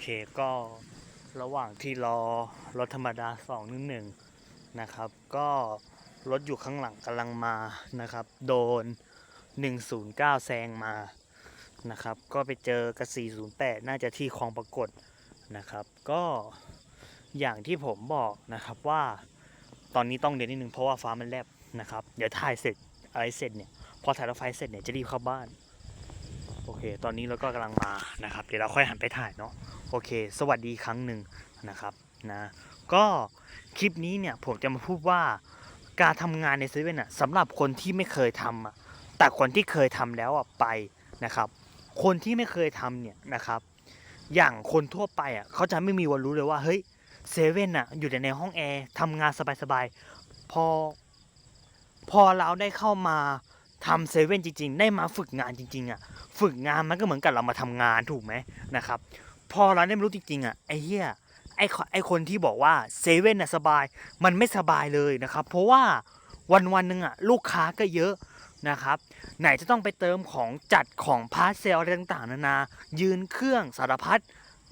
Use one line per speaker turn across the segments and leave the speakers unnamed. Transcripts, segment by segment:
เคก็ระหว่างที่รอรถธรรมดาสองนึงหนึ่งนะครับ ก็รถอยู่ข้างหลังกำลังมานะครับ โดน 109 แซงมานะครับ ก็ไปเจอกับ 408 น่าจะที่คลองปรากฏนะครับ ก็อย่างที่ผมบอกนะครับว่าตอนนี้ต้องเดินนิดนึงเพราะว่าฟ้ามันแลบนะครับ เดี๋ยวถ่ายเสร็จอะไรเสร็จเนี่ย พอถ่ายรถไฟเสร็จเนี่ยจะรีบเข้าบ้าน โอเค ตอนนี้เราก็กำลังมานะครับ เดี๋ยวเราค่อยหันไปถ่ายเนาะ โอเค สวัสดีครั้งหนึ่งนะครับนะก็คลิปนี้เนี่ยผมจะมาพูดว่าการทำงานในเซเว่นอะสำหรับคนที่ไม่เคยทำอะแต่คนที่เคยทำแล้วอะไปนะครับ คนที่ไม่เคยทำเนี่ยนะครับ อย่างคนทั่วไปอะเขาจะไม่มีวันรู้เลยว่าเฮ้ยเซเว่นอะอยู่แต่ในห้องแอร์ทำงานสบายๆพอ พอเราได้เข้ามาทำเซเว่นจริงๆ ได้มาฝึกงานจริงๆอะฝึกงานมันก็เหมือนกับเรามาทำงานถูกไหมนะครับ พอเราได้รู้จริงๆอะไอ้เหี้ยไอ้คไอ้คนที่บอกว่าเซเว่นน่ะสบาย มันไม่สบายเลยนะครับ เพราะว่าวันวันๆหนึ่งอะลูกค้าก็เยอะนะครับ ไหนจะต้องไปเติมของจัดของพาร์ทเซลอะไรต่างๆ นานา ยืนเครื่องสารพัด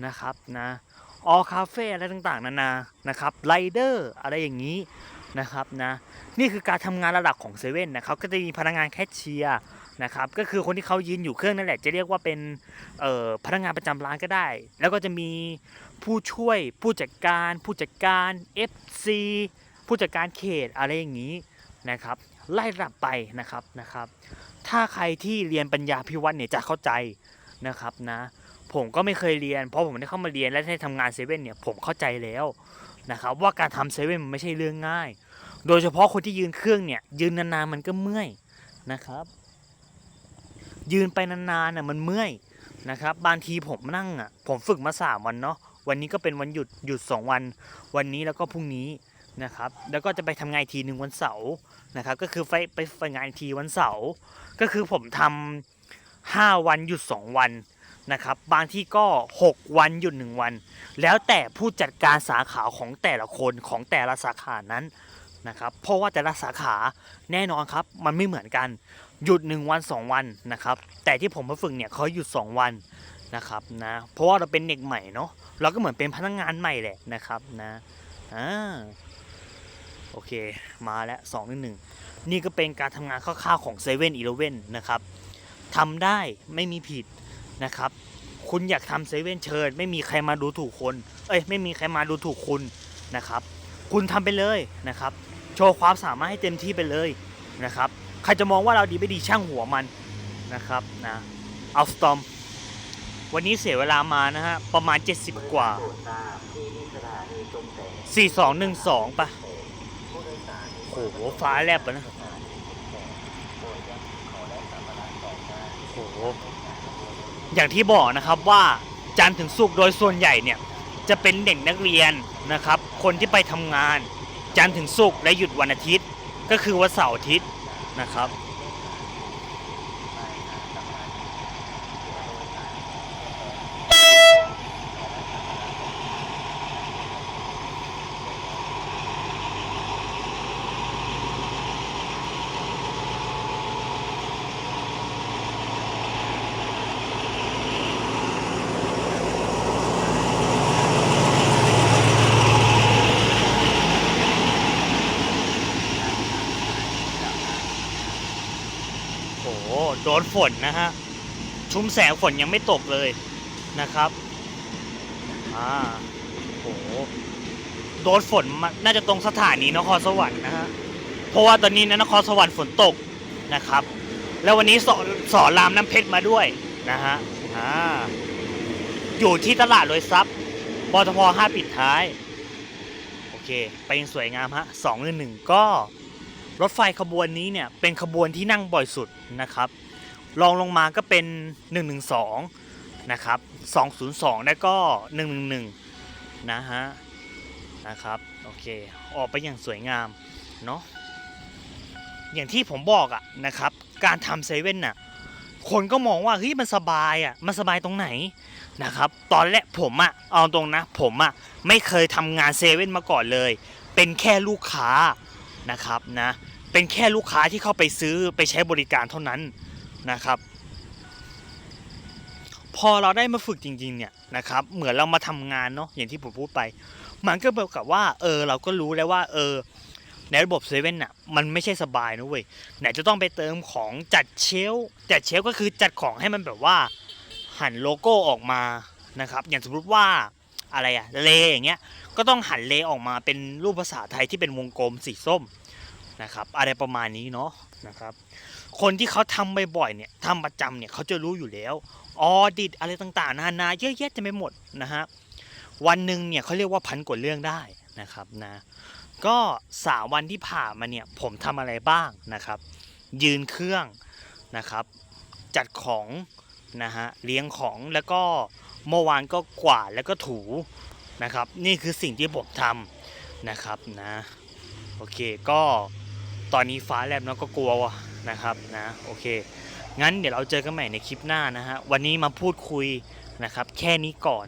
นะครับนะออคาเฟ่อะไรต่างๆ นานานะครับไรเดอร์อะไรอย่างนี้ นะครับนะนี่คือการทำงานระดับของเซเว่นนะครับก็จะมีพนักงานแคชเชียร์นะครับก็คือคนที่เขายืนอยู่เครื่องนั่นแหละ จะเรียกว่าเป็นพนักงานประจำร้านก็ได้ แล้วก็จะมีผู้ช่วยผู้จัดการ ผู้จัดการ FC ผู้จัดการเขตอะไรอย่างนี้นะครับไล่ระดับไปนะครับนะครับ ถ้าใครที่เรียนปัญญาพิวัตรเนี่ยจะเข้าใจนะครับนะผมก็ไม่เคยเรียนเพราะผมได้เข้ามาเรียนและได้ทำงานเซเว่นเนี่ยผมเข้าใจแล้ว นะครับว่าการทำเซเว่นมันไม่ใช่เรื่องง่าย โดยเฉพาะคนที่ยืนเครื่องเนี่ยยืนนานๆมันก็เมื่อยนะครับ ยืนไปนานๆน่ะมันเมื่อยนะครับบางทีผมนั่งอะผมฝึกมาสามวันเนาะวันนี้ก็เป็นวันหยุดหยุดสองวัน วันนี้แล้วก็พรุ่งนี้นะครับแล้วก็จะไปทำงานทีหนึ่งวันเสาร์นะครับก็คือไปไปไปงานทีวันเสาร์ก็คือผมทำห้าวันหยุดสองวัน นะครับบางที่ก็หกวันหยุดหนึ่งวัน แล้วแต่ผู้จัดการสาขาของแต่ละคนของแต่ละสาขานั้นนะครับเพราะว่าแต่ละสาขาแน่นอนครับมันไม่เหมือนกันหยุดหนึ่งวันสองวันนะครับแต่ที่ผมมาฝึกเนี่ยเขาหยุดสองวันนะครับนะเพราะว่าเราเป็นเด็กใหม่เนาะเราก็เหมือนเป็นพนักงานใหม่แหละนะครับนะอ่าโอเคมาแล้วสองหนึ่งนี่ก็เป็นการทำงานคร่าวๆของ7 e เ e ่ e อนะครับทำได้ไม่มีผิด นะครับ คุณอยากทำเซเว่นเชิญ ไม่มีใครมาดูถูกคน เอ้ยไม่มีใครมาดูถูกคุณนะครับ คุณทำไปเลยนะครับ โชว์ความสามารถให้เต็มที่ไปเลยนะครับ ใครจะมองว่าเราดีไม่ดีช่างหัวมันนะครับนะเอาสตอมวันนี้เสียเวลามานะฮะ ประมาณ 70 กว่า 4212ปะโอ้โหฟ้าแลบอะนะโห อย่างที่บอกนะครับว่าจันทร์ถึงศุกร์โดยส่วนใหญ่เนี่ยจะเป็นเด็กนักเรียนนะครับ คนที่ไปทำงาน จันทร์ถึงศุกร์และหยุดวันอาทิตย์ ก็คือวันเสาร์อาทิตย์นะครับ โอ้ โดนฝนนะฮะ ชุมแสงฝนยังไม่ตกเลยนะครับ อ่าโหโดนฝนมาน่าจะตรงสถานีนครสวรรค์นะฮะ เพราะว่าตอนนี้นะนครสวรรค์ฝนตกนะครับ แล้ววันนี้สอสอนรามน้ำเพชรมาด้วยนะฮะ อ่า อยู่ที่ตลาดโดยซับบทพห้าปิดท้าย โอเค ไปยังสวยงามฮะสองหนึ่งหนึ่งก็รถไฟขบวนนี้เนี่ยเป็นขบวนที่นั่งบ่อยสุดนะครับ รองลงมาก็เป็น 112 นะครับ 202 แล้วก็ 111 นะฮะ นะครับ โอเค ออกไปอย่างสวยงาม เนาะ อย่างที่ผมบอกอะนะครับ การทำเซเว่นน่ะ คนก็มองว่า เฮ้ย มันสบายอะมันสบายตรงไหน นะครับ ตอนแรกผมอะเอาตรงนะ ผมอะไม่เคยทำงานเซเว่นมาก่อนเลย เป็นแค่ลูกค้านะครับนะ เป็นแค่ลูกค้าที่เข้าไปซื้อไปใช้บริการเท่านั้น นะครับ พอเราได้มาฝึกจริงๆเนี่ยนะครับ เหมือนเรามาทำงานเนาะอย่างที่ผมพูดไป มันก็แบบกับว่าเออเราก็รู้แล้วว่าเออในระบบเซเว่นอะมันไม่ใช่สบายนะเว้ยไหนจะต้องไปเติมของจัดเชลจัดเชลก็คือจัดของให้มันแบบว่าหันโลโก้ออกมานะครับ อย่างสมมติว่าอะไรอะเลอย่างเงี้ยก็ต้องหันเลออกมาเป็นรูปภาษาไทยที่เป็นวงกลมสีส้มนะครับ อะไรประมาณนี้เนาะนะครับ คนที่เขาทำบ่อยๆเนี่ยทำประจำเนี่ยเขาจะรู้อยู่แล้วออดิตอะไรต่างๆนานาเยอะแยะจะไม่หมดนะฮะวันหนึ่งเนี่ยเขาเรียกว่าพันกว่าเรื่องได้นะครับนะก็สามวันที่ผ่านมาเนี่ยผมทำอะไรบ้างนะครับ ยืนเครื่องนะครับ จัดของนะฮะเลี้ยงของแล้วก็เมื่อวานก็กวาดแล้วก็ถูนะครับ นี่คือสิ่งที่ผมทำนะครับนะ โอเคก็ตอนนี้ฟ้าแลบเนาะก็กลัวว่ะ นะครับนะโอเค งั้นเดี๋ยวเราเจอกันใหม่ในคลิปหน้านะฮะวันนี้มาพูดคุยนะครับแค่นี้ก่อน